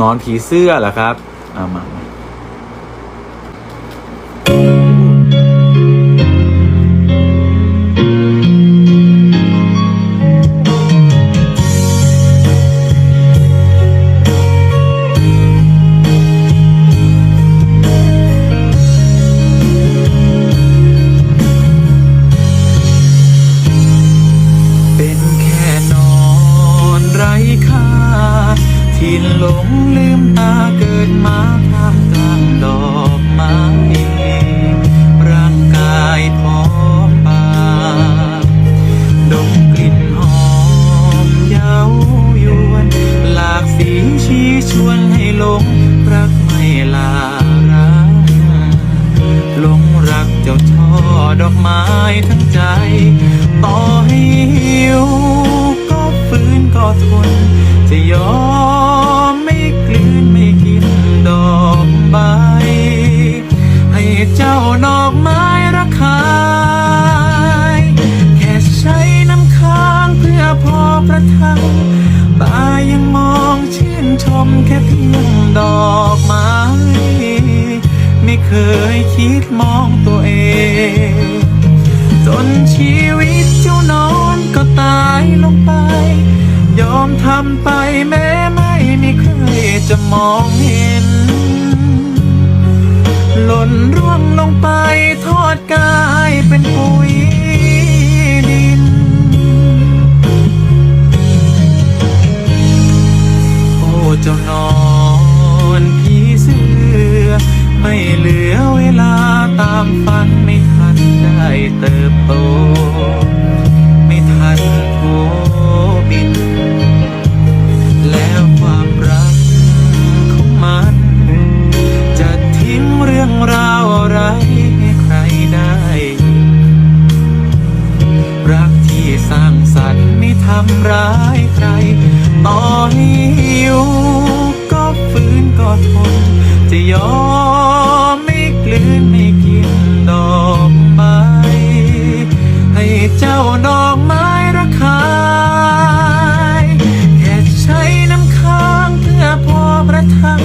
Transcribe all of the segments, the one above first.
นอนผีเสื้อเหรอครับเอามา ที่หลงลืมตาเกิดมาท่ามกลางดอกไม้ร่างกายพร้อมบาดมกลิ่นหอมเย้ายวน หลากสีชี้ชวนให้หลงรักไม่ลาร้างหลงรักเจ้าช่อดอกไม้ทั้งใจ ต่อให้หิวก็ฟื้นก็ทน เจ้าดอกไม้ระคายแค่ใช้น้ำค้างเพื่อพอประทังตายังมองชื่นชมแค่เพียงดอกไม้ ไม่เคยคิดมองตัวเอง จนชีวิตเจ้านอนก็ตายลงไป ยอมทำไปแม้ไม่มีใครจะมองเห็น ล่นร่วงลงไปทอดกายเป็นปุ๋ยดิน โอ้เจ้านอนผีเสื้อไม่เหลือเวลาตามฝันไม่ ทำร้ายใครต่อให้หิวก็ฟื้นก็ทน จะยอมไม่กลืนไม่กินดอกไม้ให้เจ้าดอกไม้ระคายแค่ใช้น้ำค้างเพื่อพอประทัง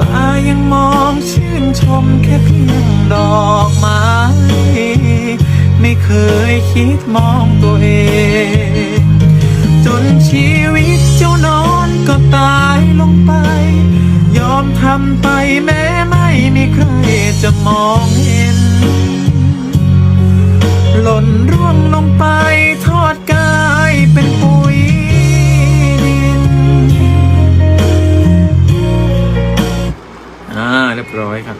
ตายังมองชื่นชมแค่เพียงดอกไม้ ไม่เคยคิดมองตัวเอง จนชีวิตเจ้านอนก็ตายลงไป ยอมทำไปแม้ไม่มีใครจะมองเห็น หล่นร่วงลงไปทอดกายเป็นปุ๋ยอ่าเรียบร้อยครับ